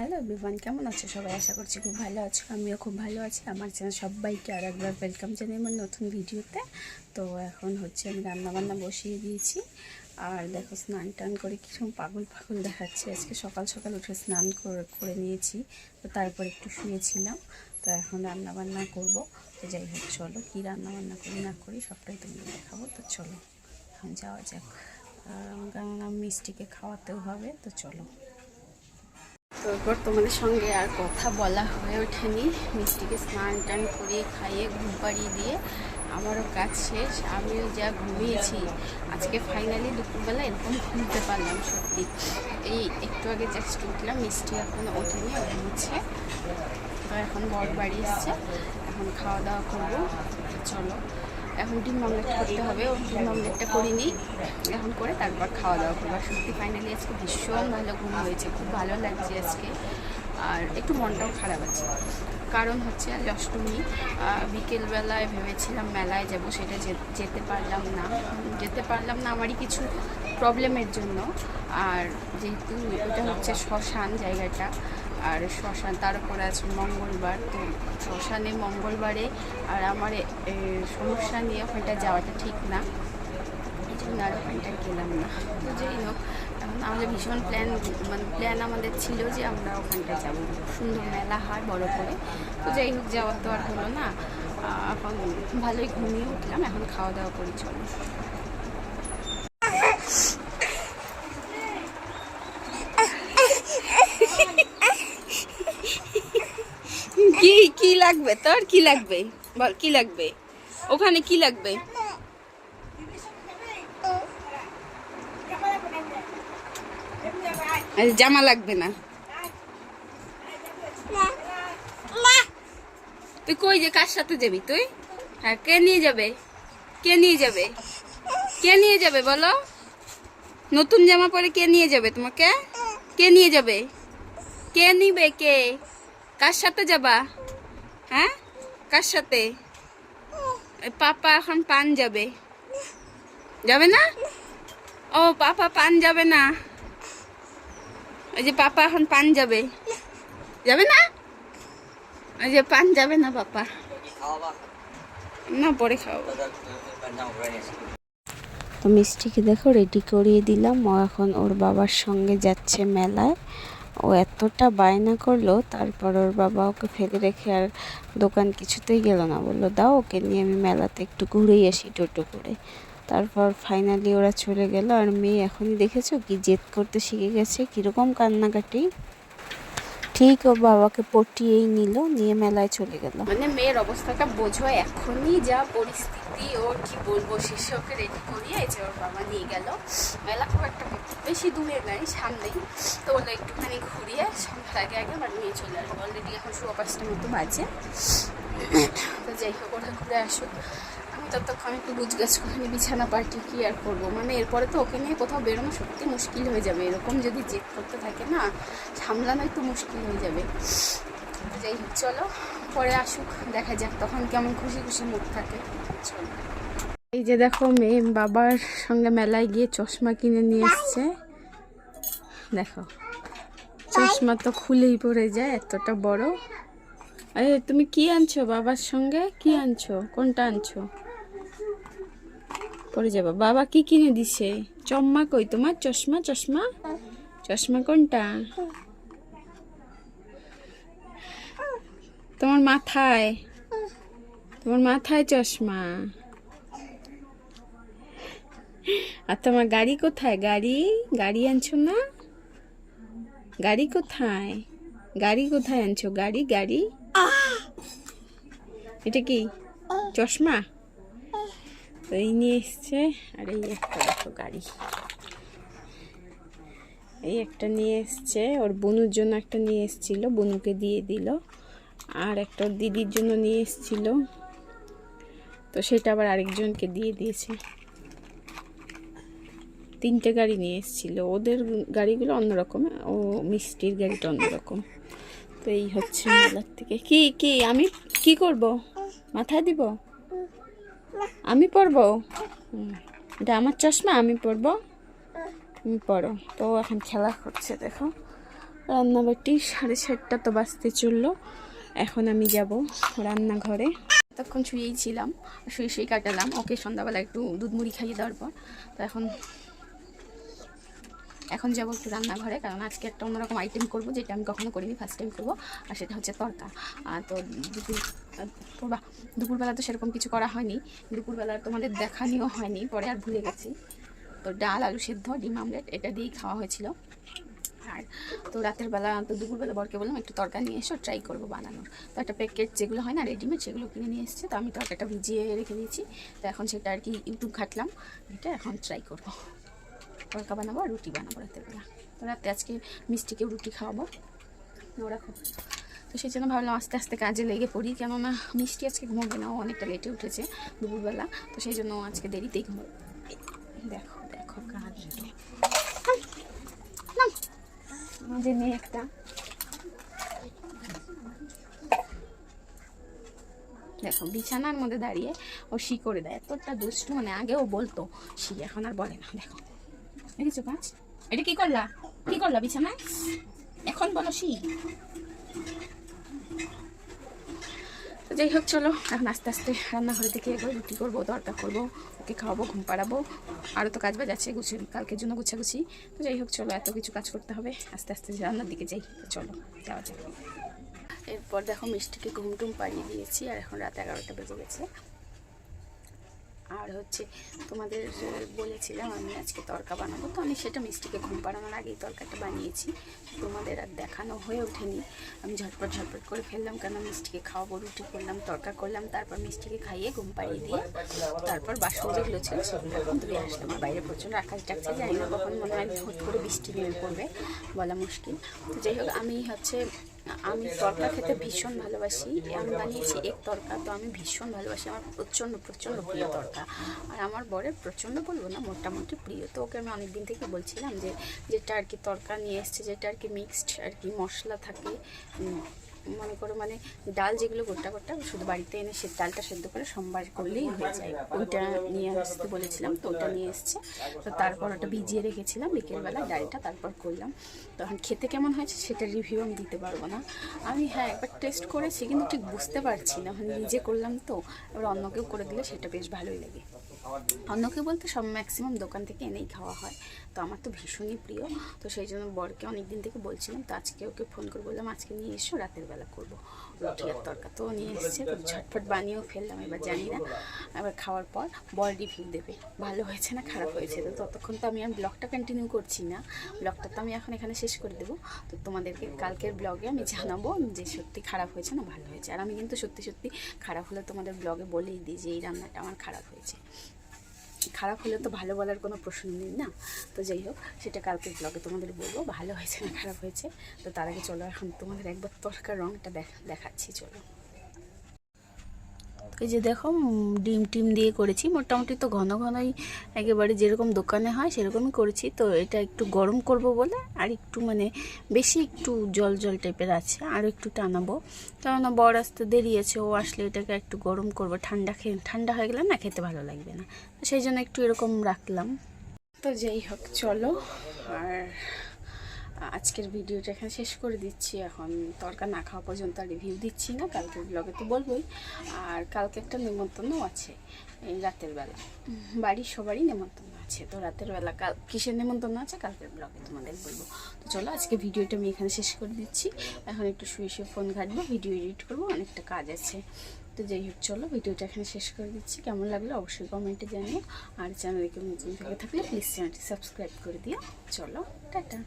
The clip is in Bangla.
হ্যালো বিমান কেমন আছো? সবাই আশা করছি খুব ভালো আছো, আমিও খুব ভালো আছি। আমার চ্যানেল সবাইকে আর একবার ওয়েলকাম জানাই আমার নতুন ভিডিওতে তো এখন হচ্ছে আমি রান্নাবান্না বসিয়ে দিয়েছি। আর দেখো স্নান টান করে কিছু পাগল পাগল দেখাচ্ছে। আজকে সকাল সকাল উঠে স্নান করে নিয়েছি, তো তারপর একটু শুয়েছিলাম। তো এখন রান্নাবান্না করব। তো যাই হোক, চলো কী রান্নাবান্না করি না করি সবটাই তোমাদের দেখাবো। তো চলো, এখন যাওয়া যাক। কেননা মিষ্টিকে খাওয়াতেও হবে, তো চলো। তারপর তোমাদের সঙ্গে আর কথা বলা হয়ে ওঠেনি। মিষ্টিকে স্নান টান করিয়ে খাইয়ে ঘুম পাড়িয়ে দিয়ে আমারও কাজ শেষ। আমিও যা ঘুমিয়েছি, আজকে ফাইনালি দুপুরবেলা এরকম ঘুমতে পারলাম সত্যি। এই একটু আগে জাস্ট উঠলাম, মিষ্টি এখন ওঠেনি ঘুমছে তো এখন বর বাড়ি এসছে, এখন খাওয়া দাওয়া করব। চলো। এখন ডিম অমলেট করতে হবে। ও ডিম অমলেটটা করে নিই। এখন করে তারপর খাওয়া দাওয়া করব। সত্যি ফাইনালি আজকে ভীষণ ভালো ঘুম হয়েছে। খুব ভালো লাগছে আজকে। আর একটু মনটাও খারাপ আছে। কারণ হচ্ছে আজ অষ্টমী। বিকেলবেলায় ভেবেছিলাম মেলায় যাব, সেটা যেতে পারলাম না। যেতে পারলাম না আমারই কিছু প্রবলেমের জন্য। আর যেহেতু ওটা হচ্ছে শ্মশান জায়গাটা আর শ্মশান তার উপরে আছে মঙ্গলবার। তো শ্মশানে মঙ্গলবারে আর আমার সমস্যা নিয়ে ওখানটা যাওয়াটা ঠিক না। এই জন্য আর ওখানটা গেলাম না। তো যাই হোক, এখন আমাদের ভীষণ প্ল্যান মানে প্ল্যান আমাদের ছিল যে আমরা ওখানটায় যাব। সুন্দর মেলা হয় বড় করে। তো যাই হোক, যাওয়ার তো আর হলো না। এখন ভালোই ঘুমিয়ে উঠলাম, এখন খাওয়া দাওয়া করি, চলো। কি কি লাগবে? তোর কি লাগবে? বল, কি লাগবে? ওখানে কি লাগবে? জামা লাগবে না। তুই কই যে, কার সাথে যাবি তুই? হ্যাঁ কে নিয়ে যাবে? কে নিয়ে যাবে? কে নিয়ে যাবে বলো? নতুন জামা পরে কে নিয়ে যাবে তোমাকে? কে নিয়ে যাবে? কে নিবে কে? কার সাথে যাবা? হ্যাঁ? কার সাথে? পাপা এখন পান যাবে। যাবে না? ও, পাপা পান যাবে না। ওই যে পাপা এখন পান যাবে। যাবে না? ওই যে পান যাবে না পাপা। না, পরে খাওয়াবো। তো মিষ্টিকে দেখো রেডি করিয়ে দিলাম। ও এখন ওর বাবার সঙ্গে যাচ্ছে মেলায়। ও এতটা বায়না করল, তারপর ওর বাবা ওকে ফেলে রেখে আর দোকান কিছুতেই গেল না। বলল, দাও ওকে নিয়ে আমি মেলাতে একটু ঘুরেই আসি টোটো করে। তারপর ফাইনালি ওরা চলে গেল। আর মেয়ে এখনই দেখেছ কি জেদ করতে শিখে গেছে, কীরকম কান্নাকাটি? ঠিক ও বাবাকে পটিয়েই নিল, নিয়ে মেলায় চলে গেল। মানে মেয়ের অবস্থাটা বোঝো, এখনই যা পরিস্থিতি। ওর কি বলব শেষে ওকে রেডি করিয়ে এই যে ওর বাবা নিয়ে গেল। মেলা খুব একটা বেশি দূরে নাই সামনেই। তো ওগুলো একটুখানি ঘুরিয়ে সন্ধ্যার আগে আগে আবার নিয়ে চলে আসব। অলরেডি এখন শুভ পাঁচটার মতো বাজে। তো যাই হোক, ওরা ঘুরে আসুক। আমি ততক্ষণ একটু গুছগাছ করে বিছানা পাল্টি কি আর করব? মানে এরপরে তো ওকে নিয়ে কোথাও বেরোনো সত্যি মুশকিল হয়ে যাবে। এরকম যদি জেদ করতে থাকে না সামলানো একটু মুশকিল হয়ে যাবে। তো যাই হোক, চলো, পরে আসুক, দেখা যাক তখন কেমন খুশি খুশি মুখ থাকে। চলো। এই যে দেখো মেয়ে বাবার সঙ্গে মেলায় গিয়ে চশমা কিনে নিয়ে এসছে। দেখো, চশমা তো খুলেই পড়ে যায়, এতটা বড়। আরে, তুমি কি আনছো বাবার সঙ্গে? কি আনছো? কোনটা আনছো? পরে যাব। বাবা কি কিনে দিছে? চম্মা কই তোমার? চশমা চশমা? চশমা কোনটা? তোমার মাথায়? তোমার মাথায় চশমা। আর তোমার গাড়ি কোথায়? গাড়ি? গাড়ি আনছো না? গাড়ি কোথায়? গাড়ি কোথায় আনছো? গাড়ি গাড়ি? এটা কি? চশমা? তো এই নিয়ে এসছে। আর এই একটা দেখো গাড়ি। এই একটা নিয়ে এসছে। ওর বনুর জন্য একটা নিয়ে এসছিল। বনুকে দিয়ে দিল। আর একটা দিদির জন্য নিয়ে এসছিল। তো সেটা আবার আরেকজনকে দিয়ে দিয়েছে। তিনটে গাড়ি নিয়ে এসেছিল। ওদের গাড়িগুলো অন্যরকম ও মিষ্টির গাড়িটা অন্যরকম তো এই হচ্ছে মেলার থেকে। কি কি, আমি কি করব? মাথায় দিব? আমি পরবো? এটা আমার চশমা, আমি পরবো? তুমি পড়ো তো এখন খেলা করছে, দেখো। রান্নাবাটি সাড়ে সাতটা তো বাজতে চলল। এখন আমি যাব রান্নাঘরে। তখন শুয়েই ছিলাম, শুয়ে শুয়ে কাটালাম। ওকে সন্ধ্যাবেলা একটু দুধ মুড়ি খাইয়ে দেওয়ার পর। তো এখন এখন যাব একটু রান্নাঘরে, কারণ আজকে একটা অন্যরকম আইটেম করব, যেটা আমি কখনো করিনি ফার্স্ট টাইম করব, আর সেটা হচ্ছে তরকা। আর তো দুপুর দুপুরবেলা তো সেরকম কিছু করা হয়নি। দুপুরবেলা তোমাদের দেখানিও হয়নি, পরে আর ভুলে গেছি। তো ডাল, আলু সেদ্ধ, ডিম আমলেট, এটা দিয়েই খাওয়া হয়েছিল। আর তো রাতের বেলা, তো দুপুরবেলা বরকে বললাম, একটু তরকা নিয়ে এসো ট্রাই করব বানানোর। তো একটা প্যাকেট যেগুলো হয় না রেডিমেড সেগুলো কিনে নিয়ে এসেছে। তো আমি তরকাটা ভিজিয়ে রেখে দিয়েছি। তো এখন সেটা আর কি ইউটিউব ঘাটলাম। এটা এখন ট্রাই করব। তরকা বানাবো আর রুটি বানাবো রাতের বেলা। তো রাতে আজকে মিষ্টিকেও রুটি খাওয়াবো। ও রাখো তো সেই জন্য ভাবলাম আস্তে আস্তে কাজে লেগে পড়ি। কেননা মিষ্টি আজকে ঘুমোবে না অনেকটা লেটে উঠেছে দুপুরবেলা। তো সেই জন্য আজকে দেরিতেই ঘুমোবে। দেখো দেখো কাজ আমাদের মেয়ে একটা। দেখো, বিছানার মধ্যে দাঁড়িয়ে ও শি করে দেয়। এতটা দুষ্টু মানে আগে ও বলতো, শি, এখন আর বলে না। দেখো, দেখেছ, কাজ? এটা কি করলা? কি করলা বিছানায়? এখন বলো, শি তো যাই হোক, চলো। এখন আস্তে আস্তে রান্নাঘরে থেকে এগোয় রুটি করব দরকার করব, ওকে খাওয়াবো, ঘুম পাড়াবো। আরও তো কাজ বাজ আছে, গুছি কালকের জন্য গুছাগুছি। তো যাই হোক, চলো, এত কিছু কাজ করতে হবে। আস্তে আস্তে রান্নার দিকে যাই। চলো, যাওয়া যাক। এরপর দেখো মিষ্টিকে ঘুম টুম পাড়িয়ে দিয়েছি, আর এখন রাত এগারোটা বেজে গেছে। আর হচ্ছে তোমাদের বলেছিলাম আমি আজকে তরকা বানাবো। তো আমি সেটা মিষ্টিকে ঘুম পাড়ানোর আগেই তরকাটা বানিয়েছি। তোমাদের আর দেখানো হয়ে ওঠেনি। আমি ঝটপট ঝটপট করে ফেললাম কেন মিষ্টিকে খাওয়াবো, রুটি করলাম, তরকা করলাম, তারপর মিষ্টিকে খাইয়ে ঘুম পাড়িয়ে দিয়ে তারপর বাসন যেগুলো ছিল সেগুলো এখন ধুয়ে আসলাম বাইরে প্রচণ্ড আকাশ ডাকছে, জানি না কখন মনে হয় হুট করে বৃষ্টি নেমে পড়বে বলা মুশকিল। তো যাই হোক, আমি হচ্ছে আমি তরকা খেতে ভীষণ ভালোবাসি। আমি বানিয়েছি এক তরকা, তো আমি ভীষণ ভালোবাসি। আমার প্রচণ্ড প্রচণ্ড প্রিয় তরকা। আর আমার বরের প্রচণ্ড বলব না, মোটামুটি প্রিয়। তো ওকে আমি অনেকদিন থেকে বলছিলাম যে, যেটা আর কি তরকা নিয়ে এসছে, যেটা আর কি মিক্সড আর কি মশলা থাকে মনে করো মানে ডাল যেগুলো গোটা গোটা, শুধু বাড়িতে এনে সে ডালটা সেদ্ধ করে সোমবার করলেই হয়ে যায়। ওইটা নিয়ে আসতে বলেছিলাম, তো ওটা নিয়ে এসছে। তো তারপর ওটা ভিজিয়ে রেখেছিলাম বিকেলবেলা ডালটা তারপর করলাম। তখন খেতে কেমন হয়েছে সেটা রিভিউ আমি দিতে পারব না। আমি হ্যাঁ একবার টেস্ট করেছি, কিন্তু ঠিক বুঝতে পারছি না। নিজে করলাম তো, এবার অন্য কেউ করে দিলে সেটা বেশ ভালোই লাগে। অন্যকে বলতে সব ম্যাক্সিমাম দোকান থেকে এনেই খাওয়া হয়। তো আমার তো ভীষণই প্রিয়। তো সেই জন্য বরকে অনেক দিন থেকে বলছিলাম, তো আজকে ওকে ফোন করে বললাম, আজকে নিয়ে এসো, রাতের বেলা করব। রুটি আর তরকা তো নিয়ে এসছে তো ঝটফট বানিয়েও ফেললাম, এবার জানি না। এবার খাওয়ার পর বর রিভিউ দেবে। ভালো হয়েছে না খারাপ হয়েছে? তো ততক্ষণ তো আমি আর ব্লগটা কন্টিনিউ করছি না। ব্লগটা তো আমি এখন এখানে শেষ করে দেবো। তো তোমাদেরকে কালকের ব্লগে আমি জানাব যে সত্যি খারাপ হয়েছে না ভালো হয়েছে। আর আমি কিন্তু সত্যি সত্যি খারাপ হলে তোমাদের ব্লগে বলেই দিই যে, এই রান্নাটা আমার খারাপ হয়েছে। খারাপ হলে তো ভালো বলার কোনো প্রশ্ন নেই না? তো যাই হোক, সেটা কালকে ব্লগে তোমাদের বলব। ভালো হয়েছে না খারাপ হয়েছে? তো তার আগে চলো, এখন তোমাদের একবার তরকার রঙটা দেখা দেখাচ্ছি, চলো। এই যে দেখো ডিম টিম দিয়ে করেছি। মোটামুটি তো ঘন ঘনই একেবারে যেরকম দোকানে হয়, সেরকমই করেছি। তো এটা একটু গরম করব বলে, আর একটু মানে বেশি একটু জল জল টাইপের আছে, আর একটু টানাবো। কেননা বর আসতে দেরি আছে, ও আসলে এটাকে একটু গরম করব। ঠান্ডা খেয়ে, ঠান্ডা হয়ে গেলে না খেতে ভালো লাগবে না। সেই জন্য একটু এরকম রাখলাম। তো যাই হোক, চলো। আর আজকের ভিডিওটা এখানে শেষ করে দিচ্ছি। এখন তরকা না খাওয়া পর্যন্ত রিভিউ দিচ্ছি না। কালকের ব্লগে তো বলবোই। আর কালকে একটা নেমন্তন্ন আছে এই রাতের বেলা। বাড়ির সবারই নেমন্তন্ন আছে। তো রাতের বেলা কাল কিসের নেমন্তন্ন আছে? কালকের ব্লগে তোমাদের বলব। তো চলো আজকে ভিডিওটা আমি এখানে শেষ করে দিচ্ছি। এখন একটু শুয়ে শুয়ে ফোন ঘাটবো ভিডিও এডিট করব, অনেকটা কাজ আছে। তো যাই হোক, চলো ভিডিওটা এখানে শেষ করে দিচ্ছি। কেমন লাগল অবশ্যই কমেন্টে জানিও। আর চ্যানেলে কেউ নতুন থেকে থাকলে প্লিজ চ্যানেলটি সাবস্ক্রাইব করে দিও। চলো, টাটা।